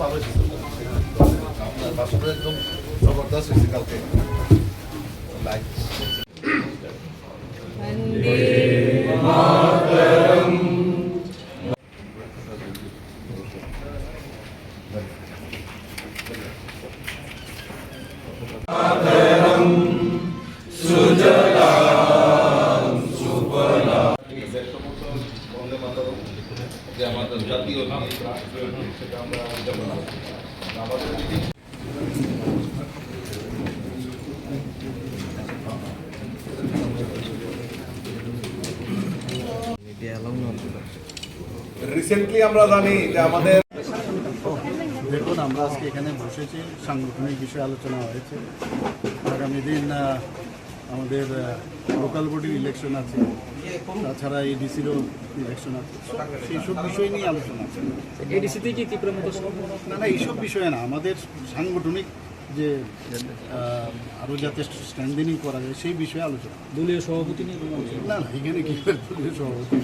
প্রোগ্রামও ভালো ছিল আপনার হয়েছে কালকে লাইক যে আমাদের জাতীয় সেটা আমরা আমাদের রিসেন্টলি আমরা জানি যে আমাদের দেখুন আমরা আজকে এখানে বসেছি। সাংগঠনিক বিষয়ে আলোচনা হয়েছে। আগামী দিন আমাদের লোকাল বডির ইলেকশন আছে। তাছাড়া এডিসিরও ইলেকশন আছে। সেই সব বিষয় নিয়ে আলোচনা আছে। এডিসিতে কি তীব্র মতো না না এইসব বিষয়ে না। আমাদের সাংগঠনিক যে আরও যাতে স্ট্যান্ডিং করা যায় সেই বিষয়ে আলোচনা। দলীয় সভাপতি নিয়ে না না এখানে কি দলীয় সভাপতি